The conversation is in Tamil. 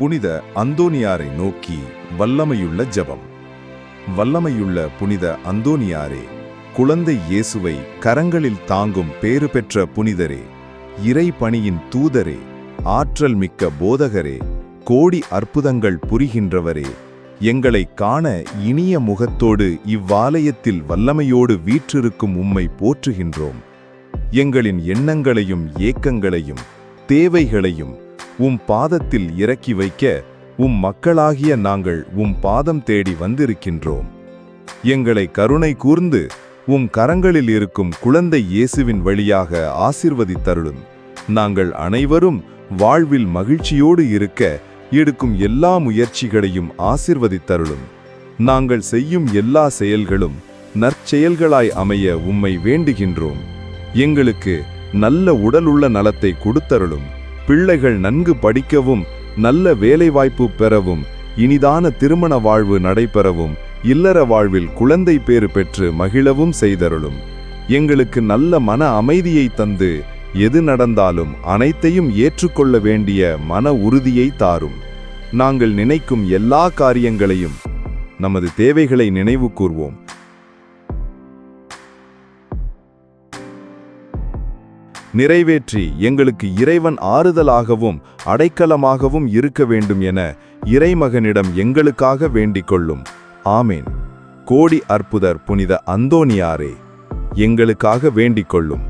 புனித அந்தோனியாரை நோக்கி வல்லமையுள்ள ஜபம். வல்லமையுள்ள புனித அந்தோனியாரே குழந்தை இயேசுவை கரங்களில் தாங்கும் பேறு பெற்ற புனிதரே இறை பணியின் தூதரே ஆற்றல் மிக்க போதகரே கோடி அற்புதங்கள் புரிகின்றவரே எங்களை காண இனிய முகத்தோடு இவ்வாலயத்தில் வல்லமையோடு வீற்றிருக்கும் உம்மை போற்றுகின்றோம். எங்களின் எண்ணங்களையும் ஏக்கங்களையும் தேவைகளையும் உம் பாதத்தில் இறக்கி வைக்க உம் மக்களாகிய நாங்கள் உம் பாதம் தேடி வந்திருக்கின்றோம். எங்களை கருணை கூர்ந்து உம் கரங்களில் இருக்கும் குழந்தை இயேசுவின் வழியாக ஆசிர்வதித்தருளும். நாங்கள் அனைவரும் வாழ்வில் மகிழ்ச்சியோடு இருக்க எடுக்கும் எல்லா முயற்சிகளையும் ஆசிர்வதித்தருளும். நாங்கள் செய்யும் எல்லா செயல்களும் நற்செயல்களாய் அமைய உம்மை வேண்டுகின்றோம். எங்களுக்கு நல்ல உடலுள்ள நலத்தை கொடுத்தருளும். பிள்ளைகள் நன்கு படிக்கவும் நல்ல வேலைவாய்ப்பு பெறவும் இனிதான திருமண வாழ்வு நடைபெறவும் இல்லற வாழ்வில் குழந்தை பேறு பெற்று மகிழவும் செய்தருளும். எங்களுக்கு நல்ல மன அமைதியை தந்து எது நடந்தாலும் அனைத்தையும் ஏற்றுக்கொள்ள வேண்டிய மன உறுதியை தாரும். நாங்கள் நினைக்கும் எல்லா காரியங்களையும் நமது தேவைகளை நினைவு கூர்வோம். நிறைவேற்றி எங்களுக்கு இறைவன் ஆறுதலாகவும் அடைக்கலமாகவும் இருக்க வேண்டும் என இறைமகனிடம் எங்களுக்காக வேண்டிக் கொள்ளும் ஆமேன். கோடி அற்புதர் புனித அந்தோனியாரே எங்களுக்காக வேண்டிக் கொள்ளும்